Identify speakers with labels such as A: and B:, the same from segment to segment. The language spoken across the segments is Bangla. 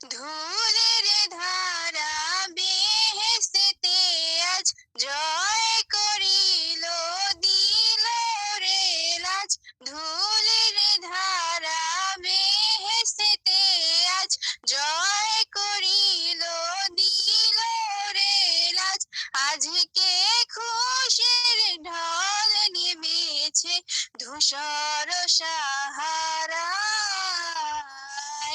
A: ধুলের ধারা বেহেস্তে আজ জয় করিল, দিল রে লাজ। ধুলের ধারা বেহেস্তে আজ জয় করিল, দিল রে লাজ। আজকে খুশির ঢল নেমেছে, ধূসর সাহারা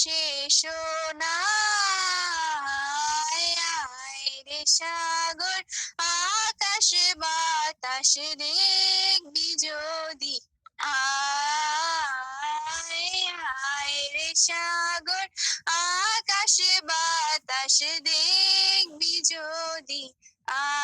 A: শেষ রে সাগর, আকাশ বাতাস দেখবি যদি। আয় রে সাগর, আকাশ বাতাস দেখবি যদি। আয়